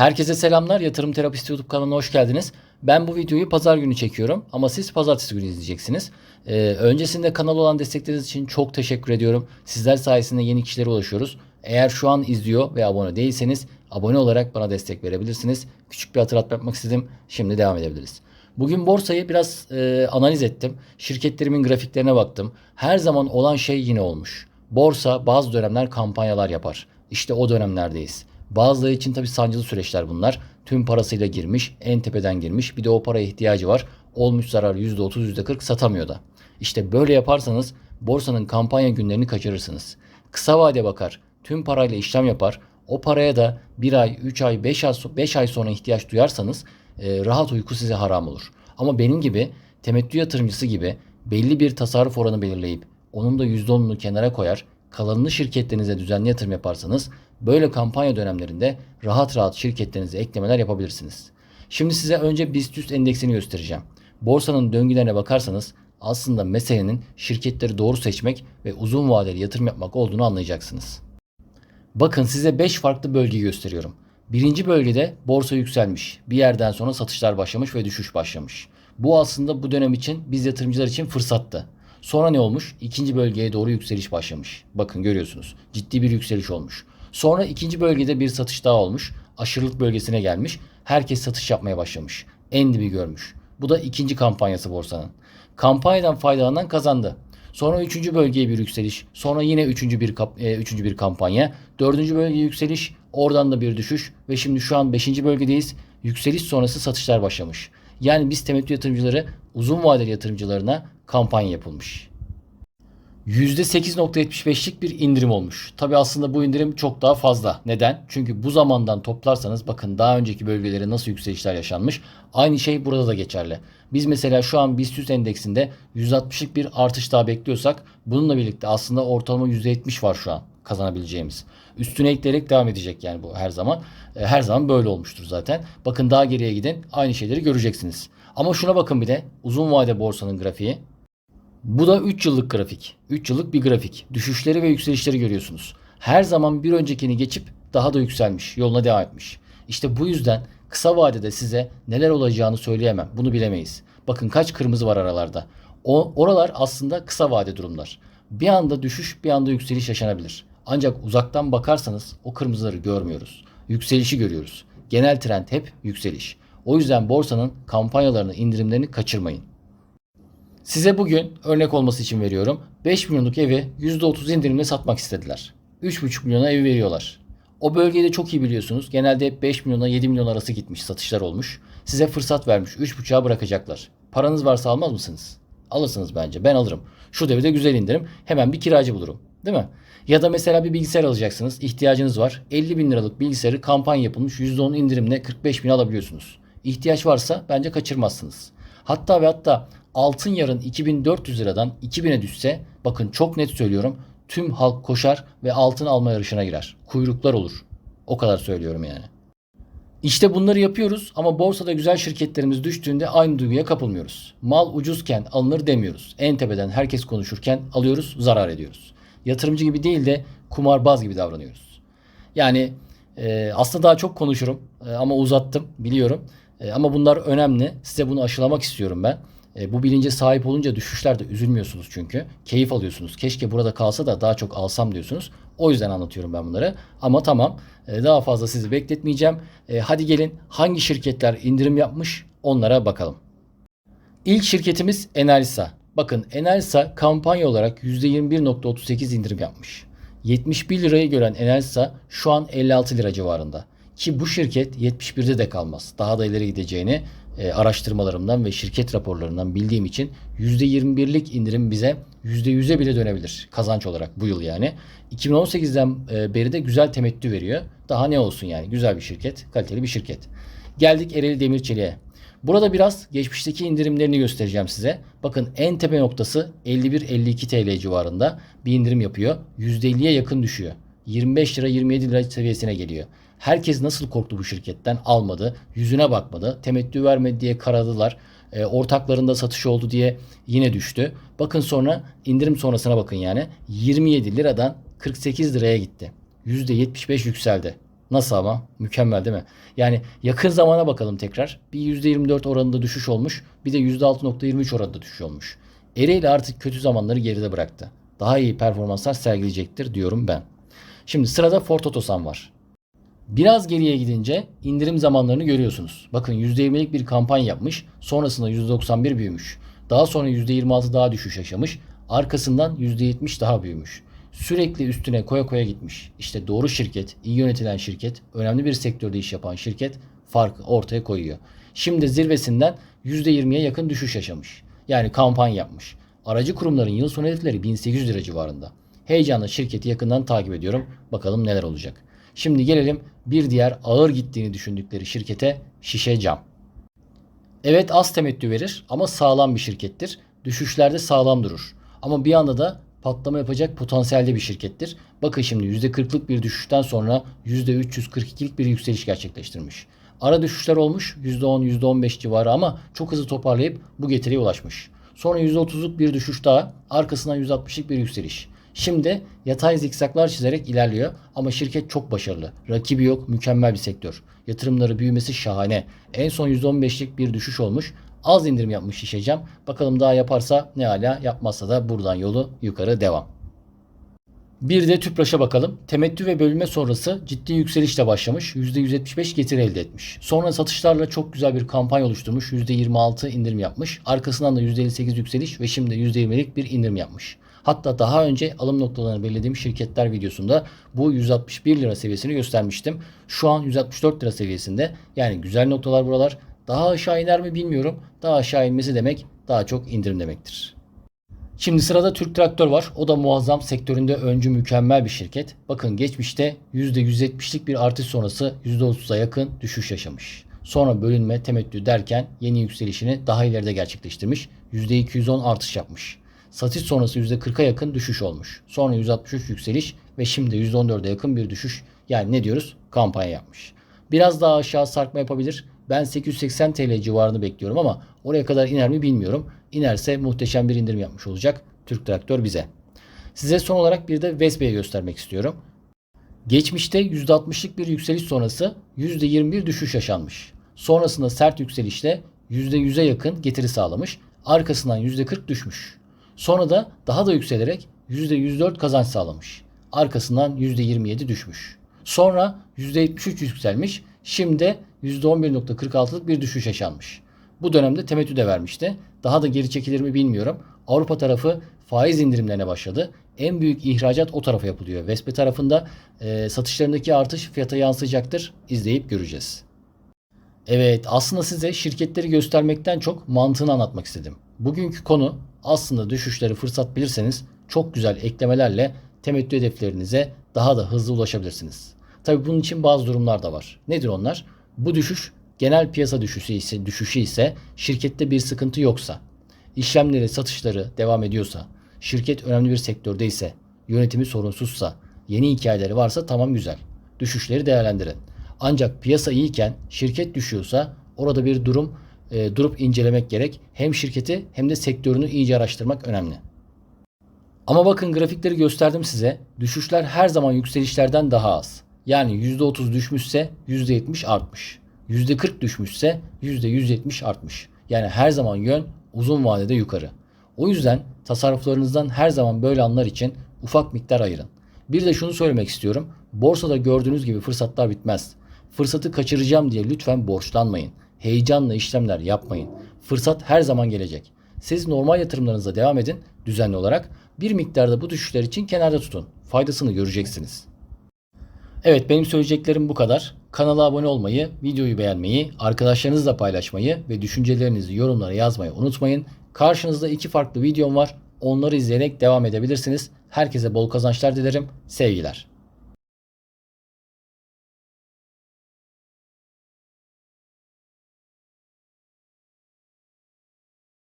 Herkese selamlar. Yatırım Terapisti YouTube kanalına hoş geldiniz. Ben bu videoyu pazar günü çekiyorum ama siz pazartesi günü izleyeceksiniz. Ee, öncesinde kanal olan destekleriniz için çok teşekkür ediyorum. Sizler sayesinde yeni kişilere ulaşıyoruz. Eğer şu an izliyor ve abone değilseniz abone olarak bana destek verebilirsiniz. Küçük bir hatırlatma yapmak istedim. Şimdi devam edebiliriz. Bugün borsayı biraz e, analiz ettim. Şirketlerimin grafiklerine baktım. Her zaman olan şey yine olmuş. Borsa bazı dönemler kampanyalar yapar. İşte o dönemlerdeyiz. Bazıları için tabii sancılı süreçler bunlar. Tüm parasıyla girmiş, en tepeden girmiş. Bir de o paraya ihtiyacı var. Olmuş zarar %30, %40 satamıyor da. İşte böyle yaparsanız borsanın kampanya günlerini kaçırırsınız. Kısa vade bakar, tüm parayla işlem yapar. O paraya da 1 ay, 3 ay, 5 ay, 5 ay sonra ihtiyaç duyarsanız e, rahat uyku size haram olur. Ama benim gibi temettü yatırımcısı gibi belli bir tasarruf oranı belirleyip onun da %10'unu kenara koyar, kalanını şirketlerinize düzenli yatırım yaparsanız böyle kampanya dönemlerinde rahat rahat şirketlerinize eklemeler yapabilirsiniz. Şimdi size önce BIST endeksini göstereceğim. Borsanın döngülerine bakarsanız aslında meselenin şirketleri doğru seçmek ve uzun vadeli yatırım yapmak olduğunu anlayacaksınız. Bakın size 5 farklı bölge gösteriyorum. Birinci bölgede borsa yükselmiş. Bir yerden sonra satışlar başlamış ve düşüş başlamış. Bu aslında bu dönem için biz yatırımcılar için fırsattı. Sonra ne olmuş? İkinci bölgeye doğru yükseliş başlamış. Bakın görüyorsunuz. Ciddi bir yükseliş olmuş. Sonra ikinci bölgede bir satış daha olmuş. Aşırılık bölgesine gelmiş. Herkes satış yapmaya başlamış. En dibi görmüş. Bu da ikinci kampanyası borsanın. Kampanyadan faydalanan kazandı. Sonra üçüncü bölgeye bir yükseliş. Sonra yine üçüncü bir kap- e, üçüncü bir kampanya. Dördüncü bölgeye yükseliş. Oradan da bir düşüş. Ve şimdi şu an beşinci bölgedeyiz. Yükseliş sonrası satışlar başlamış. Yani biz temettü yatırımcıları uzun vadeli yatırımcılarına kampanya yapılmış. %8.75'lik bir indirim olmuş. Tabi aslında bu indirim çok daha fazla. Neden? Çünkü bu zamandan toplarsanız bakın daha önceki bölgelere nasıl yükselişler yaşanmış. Aynı şey burada da geçerli. Biz mesela şu an BIST endeksinde 160'lık bir artış daha bekliyorsak bununla birlikte aslında ortalama %70 var şu an kazanabileceğimiz. Üstüne ekleyerek devam edecek yani bu her zaman. E, Her zaman böyle olmuştur zaten. Bakın daha geriye gidin aynı şeyleri göreceksiniz. Ama şuna bakın bir de uzun vade borsanın grafiği. Bu da 3 yıllık grafik. 3 yıllık bir grafik. Düşüşleri ve yükselişleri görüyorsunuz. Her zaman bir öncekini geçip daha da yükselmiş. Yoluna devam etmiş. İşte bu yüzden kısa vadede size neler olacağını söyleyemem. Bunu bilemeyiz. Bakın kaç kırmızı var aralarda. O, oralar aslında kısa vade durumlar. Bir anda düşüş bir anda yükseliş yaşanabilir. Ancak uzaktan bakarsanız o kırmızıları görmüyoruz. Yükselişi görüyoruz. Genel trend hep yükseliş. O yüzden borsanın kampanyalarını, indirimlerini kaçırmayın. Size bugün örnek olması için veriyorum. 5 milyonluk evi %30 indirimle satmak istediler. 3,5 milyona evi veriyorlar. O bölgede çok iyi biliyorsunuz. Genelde hep 5 milyona 7 milyon arası gitmiş satışlar olmuş. Size fırsat vermiş. 3,5'a bırakacaklar. Paranız varsa almaz mısınız? Alırsınız bence. Ben alırım. Şu devirde güzel indirim. Hemen bir kiracı bulurum. Değil mi? Ya da mesela bir bilgisayar alacaksınız. ihtiyacınız var. 50 bin liralık bilgisayarı kampanya yapılmış %10 indirimle 45 bin alabiliyorsunuz. İhtiyaç varsa bence kaçırmazsınız. Hatta ve hatta altın yarın 2400 liradan 2000'e düşse bakın çok net söylüyorum tüm halk koşar ve altın alma yarışına girer. Kuyruklar olur. O kadar söylüyorum yani. İşte bunları yapıyoruz ama borsada güzel şirketlerimiz düştüğünde aynı duyguya kapılmıyoruz. Mal ucuzken alınır demiyoruz. En tepeden herkes konuşurken alıyoruz, zarar ediyoruz. Yatırımcı gibi değil de kumarbaz gibi davranıyoruz. Yani e, aslında daha çok konuşurum e, ama uzattım biliyorum. E, ama bunlar önemli. Size bunu aşılamak istiyorum ben. E, bu bilince sahip olunca düşüşlerde üzülmüyorsunuz çünkü. Keyif alıyorsunuz. Keşke burada kalsa da daha çok alsam diyorsunuz. O yüzden anlatıyorum ben bunları. Ama tamam e, daha fazla sizi bekletmeyeceğim. E, hadi gelin hangi şirketler indirim yapmış onlara bakalım. İlk şirketimiz Enelsa. Bakın Enelsa kampanya olarak %21.38 indirim yapmış. 71 lirayı gören Enelsa şu an 56 lira civarında. Ki bu şirket 71'de de kalmaz. Daha da ileri gideceğini e, araştırmalarımdan ve şirket raporlarından bildiğim için %21'lik indirim bize %100'e bile dönebilir kazanç olarak bu yıl yani. 2018'den e, beri de güzel temettü veriyor. Daha ne olsun yani güzel bir şirket, kaliteli bir şirket. Geldik Ereğli Demirçelik'e. Burada biraz geçmişteki indirimlerini göstereceğim size. Bakın en tepe noktası 51-52 TL civarında bir indirim yapıyor. %50'ye yakın düşüyor. 25 lira 27 lira seviyesine geliyor. Herkes nasıl korktu bu şirketten almadı. Yüzüne bakmadı. Temettü vermedi diye karadılar. E, ortaklarında satış oldu diye yine düştü. Bakın sonra indirim sonrasına bakın yani. 27 liradan 48 liraya gitti. %75 yükseldi. Nasıl ama? Mükemmel değil mi? Yani yakın zamana bakalım tekrar. Bir %24 oranında düşüş olmuş. Bir de %6.23 oranında düşüş olmuş. Ereğli artık kötü zamanları geride bıraktı. Daha iyi performanslar sergileyecektir diyorum ben. Şimdi sırada Ford Otosan var. Biraz geriye gidince indirim zamanlarını görüyorsunuz. Bakın %20'lik bir kampanya yapmış. Sonrasında %91 büyümüş. Daha sonra %26 daha düşüş yaşamış. Arkasından %70 daha büyümüş. Sürekli üstüne koya koya gitmiş. İşte doğru şirket, iyi yönetilen şirket, önemli bir sektörde iş yapan şirket farkı ortaya koyuyor. Şimdi zirvesinden %20'ye yakın düşüş yaşamış. Yani kampanya yapmış. Aracı kurumların yıl sonu hedefleri 1800 lira civarında. Heyecanla şirketi yakından takip ediyorum. Bakalım neler olacak. Şimdi gelelim bir diğer ağır gittiğini düşündükleri şirkete Şişe Cam. Evet az temettü verir ama sağlam bir şirkettir. Düşüşlerde sağlam durur. Ama bir anda da patlama yapacak potansiyelde bir şirkettir. Bakın şimdi %40'lık bir düşüşten sonra %342'lik bir yükseliş gerçekleştirmiş. Ara düşüşler olmuş %10, %15 civarı ama çok hızlı toparlayıp bu getiriye ulaşmış. Sonra %30'luk bir düşüş daha, arkasından %60'lık bir yükseliş. Şimdi yatay zikzaklar çizerek ilerliyor ama şirket çok başarılı. Rakibi yok, mükemmel bir sektör. Yatırımları büyümesi şahane. En son %15'lik bir düşüş olmuş. Az indirim yapmış şişeceğim. Bakalım daha yaparsa ne hala yapmazsa da buradan yolu yukarı devam. Bir de Tüpraş'a bakalım. Temettü ve bölünme sonrası ciddi yükselişle başlamış. %175 getiri elde etmiş. Sonra satışlarla çok güzel bir kampanya oluşturmuş. %26 indirim yapmış. Arkasından da %58 yükseliş ve şimdi %20'lik bir indirim yapmış. Hatta daha önce alım noktalarını belirlediğim şirketler videosunda bu 161 lira seviyesini göstermiştim. Şu an 164 lira seviyesinde. Yani güzel noktalar buralar. Daha aşağı iner mi bilmiyorum. Daha aşağı inmesi demek daha çok indirim demektir. Şimdi sırada Türk Traktör var. O da muazzam sektöründe öncü mükemmel bir şirket. Bakın geçmişte %170'lik bir artış sonrası %30'a yakın düşüş yaşamış. Sonra bölünme, temettü derken yeni yükselişini daha ileride gerçekleştirmiş. %210 artış yapmış. Satış sonrası %40'a yakın düşüş olmuş. Sonra 163 yükseliş ve şimdi %14'e yakın bir düşüş. Yani ne diyoruz? Kampanya yapmış. Biraz daha aşağı sarkma yapabilir. Ben 880 TL civarını bekliyorum ama oraya kadar iner mi bilmiyorum. İnerse muhteşem bir indirim yapmış olacak Türk Traktör bize. Size son olarak bir de Vespe'yi göstermek istiyorum. Geçmişte %60'lık bir yükseliş sonrası %21 düşüş yaşanmış. Sonrasında sert yükselişle %100'e yakın getiri sağlamış. Arkasından %40 düşmüş. Sonra da daha da yükselerek %104 kazanç sağlamış. Arkasından %27 düşmüş. Sonra %73 yükselmiş. Şimdi %11.46'lık bir düşüş yaşanmış. Bu dönemde temettü de vermişti. Daha da geri çekilir mi bilmiyorum. Avrupa tarafı faiz indirimlerine başladı. En büyük ihracat o tarafa yapılıyor. Vespe tarafında e, satışlarındaki artış fiyata yansıyacaktır. İzleyip göreceğiz. Evet aslında size şirketleri göstermekten çok mantığını anlatmak istedim. Bugünkü konu aslında düşüşleri fırsat bilirseniz çok güzel eklemelerle temettü hedeflerinize daha da hızlı ulaşabilirsiniz. Tabi bunun için bazı durumlar da var. Nedir onlar? Bu düşüş genel piyasa düşüşü ise, düşüşü ise şirkette bir sıkıntı yoksa, işlemleri, satışları devam ediyorsa, şirket önemli bir sektörde ise, yönetimi sorunsuzsa, yeni hikayeleri varsa tamam güzel. Düşüşleri değerlendirin. Ancak piyasa iyiyken şirket düşüyorsa orada bir durum e, durup incelemek gerek. Hem şirketi hem de sektörünü iyice araştırmak önemli. Ama bakın grafikleri gösterdim size. Düşüşler her zaman yükselişlerden daha az. Yani %30 düşmüşse %70 artmış. %40 düşmüşse %170 artmış. Yani her zaman yön uzun vadede yukarı. O yüzden tasarruflarınızdan her zaman böyle anlar için ufak miktar ayırın. Bir de şunu söylemek istiyorum. Borsada gördüğünüz gibi fırsatlar bitmez. Fırsatı kaçıracağım diye lütfen borçlanmayın. Heyecanla işlemler yapmayın. Fırsat her zaman gelecek. Siz normal yatırımlarınıza devam edin düzenli olarak. Bir miktarda bu düşüşler için kenarda tutun. Faydasını göreceksiniz. Evet benim söyleyeceklerim bu kadar. Kanala abone olmayı, videoyu beğenmeyi, arkadaşlarınızla paylaşmayı ve düşüncelerinizi yorumlara yazmayı unutmayın. Karşınızda iki farklı videom var. Onları izleyerek devam edebilirsiniz. Herkese bol kazançlar dilerim. Sevgiler.